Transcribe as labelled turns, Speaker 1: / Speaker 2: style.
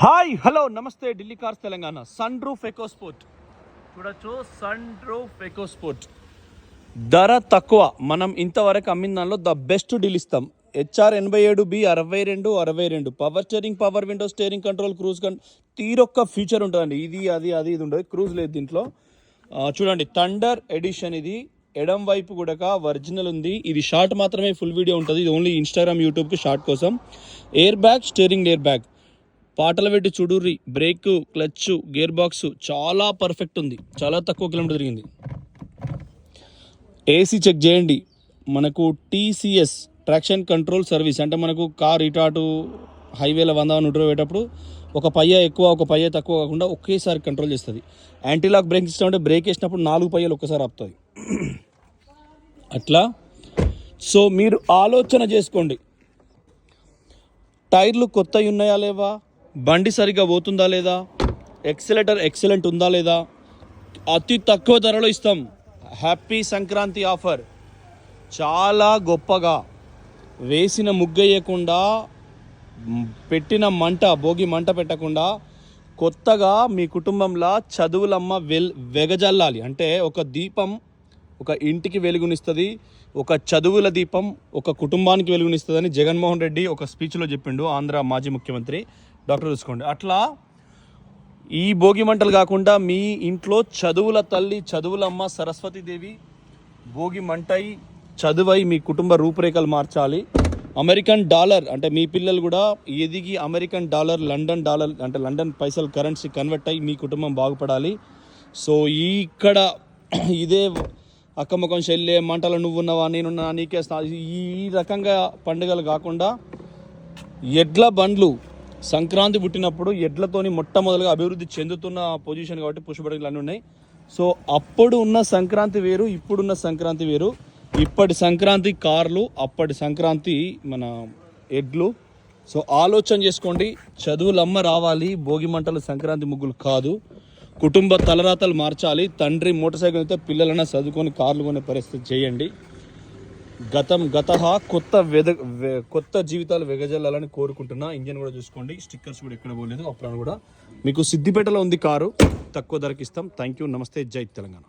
Speaker 1: Hi hello నమస్తే Delhi cars Telangana. Sun roof eco sport. చూడొచ్చు sun roof eco sport. ధర తక్కువ. మనం ఇంతవరకు అమ్మిన దానిలో ద బెస్ట్ డీల్ ఇస్తాం. హెచ్ఆర్ ఎనభై ఏడు బి అరవై రెండు అరవై రెండు. Power steering power window steering control cruise కన్ తీరొక్క ఫీచర్ ఉంటుందండి. ఇది అది అది ఇది ఉండదు. క్రూజ్ లేదు దీంట్లో. చూడండి థండర్ ఎడిషన్ ఇది. ఎడం వైపు కూడా ఒరిజినల్ ఉంది. ఇది షార్ట్ మాత్రమే ఫుల్ వీడియో ఉంటుంది. ఇది ఓన్లీ ఇన్స్టాగ్రామ్ యూట్యూబ్కి షార్ట్ కోసం. Air bag steering air bag. పాటలు పెట్టి చూడుర్రి బ్రేక్ క్లచ్ గేర్ బాక్స్ చాలా పర్ఫెక్ట్ ఉంది. చాలా తక్కువ కిలోమీటర్ తిరిగింది. ఏసీ చెక్ చేయండి. మనకు టీసీఎస్ ట్రాక్షన్ కంట్రోల్ సర్వీస్ అంటే మనకు కార్ ఇటు అటు హైవేల వంద నూట పోయేటప్పుడు ఒక పయ్య ఎక్కువ ఒక పయ్య తక్కువ కాకుండా ఒకేసారి కంట్రోల్ చేస్తుంది. యాంటీలాక్ బ్రేక్ సిస్టమ్ అంటే బ్రేక్ వేసినప్పుడు నాలుగు పయ్యలు ఒక్కసారి ఆపుతుంది అట్లా? సో మీరు ఆలోచన చేసుకోండి. టైర్లు కొత్తవి ఉన్నాయా లేవా? బండి సరిగ్గా పోతుందా లేదా? ఎక్సలేటర్ ఎక్సలెంట్ ఉందా లేదా? అతి తక్కువ ధరలో ఇస్తాం. హ్యాపీ సంక్రాంతి ఆఫర్ చాలా గొప్పగా. వేసిన ముగ్గేయకుండా పెట్టిన మంట భోగి మంట పెట్టకుండా కొత్తగా మీ కుటుంబంలో చదువులమ్మ వెల్ వెగజల్లాలి. అంటే ఒక దీపం ఒక ఇంటికి వెలుగునిస్తుంది ఒక చదువుల దీపం ఒక కుటుంబానికి వెలుగునిస్తుందని జగన్మోహన్ రెడ్డి ఒక స్పీచ్లో చెప్పిండు ఆంధ్ర మాజీ ముఖ్యమంత్రి. డాక్టర్ చూసుకోండి. అట్లా ఈ భోగి మంటలు కాకుండా మీ ఇంట్లో చదువుల తల్లి చదువులమ్మ సరస్వతీదేవి భోగి మంటై చదువై మీ కుటుంబ రూపురేఖలు మార్చాలి. అమెరికన్ డాలర్ అంటే మీ పిల్లలు కూడా ఎదిగి అమెరికన్ డాలర్ లండన్ డాలర్ అంటే లండన్ పైసలు కరెన్సీ కన్వర్ట్ అయ్యి మీ కుటుంబం బాగుపడాలి. సో ఈ ఇక్కడ ఇదే అక్కమ్మకం చెల్లె మంటలు నువ్వున్నావా నేనున్నా నీకే ఈ రకంగా పండుగలు కాకుండా ఎడ్ల బండ్లు సంక్రాంతి పుట్టినప్పుడు ఎడ్లతోని మొట్టమొదలుగా అభివృద్ధి చెందుతున్న పొజిషన్ కాబట్టి పుష్పడగలు అన్నీ ఉన్నాయి. సో అప్పుడు ఉన్న సంక్రాంతి వేరు ఇప్పుడున్న సంక్రాంతి వేరు. ఇప్పటి సంక్రాంతి కార్లు అప్పటి సంక్రాంతి మన ఎడ్లు. సో ఆలోచన చేసుకోండి చదువులమ్మ రావాలి భోగి మంటలు సంక్రాంతి ముగ్గులు కాదు. కుటుంబ తలరాతలు మార్చాలి తండ్రి మోటార్ సైకిల్ అయితే పిల్లలన్నా చదువుకొని కార్లు కొనే పరిస్థితి చేయండి. గతం గత కొత్త వెద కొత్త జీవితాలు వెగజల్లాలని కోరుకుంటున్నా ఇంజన్ కూడా చూసుకోండి. స్టిక్కర్స్ కూడా ఎక్కడ పోలేదు. అప్పుడు కూడా మీకు సిద్దిపేటలో ఉంది కారు. తక్కువ ధరకి ఇస్తాం. థ్యాంక్ యూ నమస్తే. జై తెలంగాణ.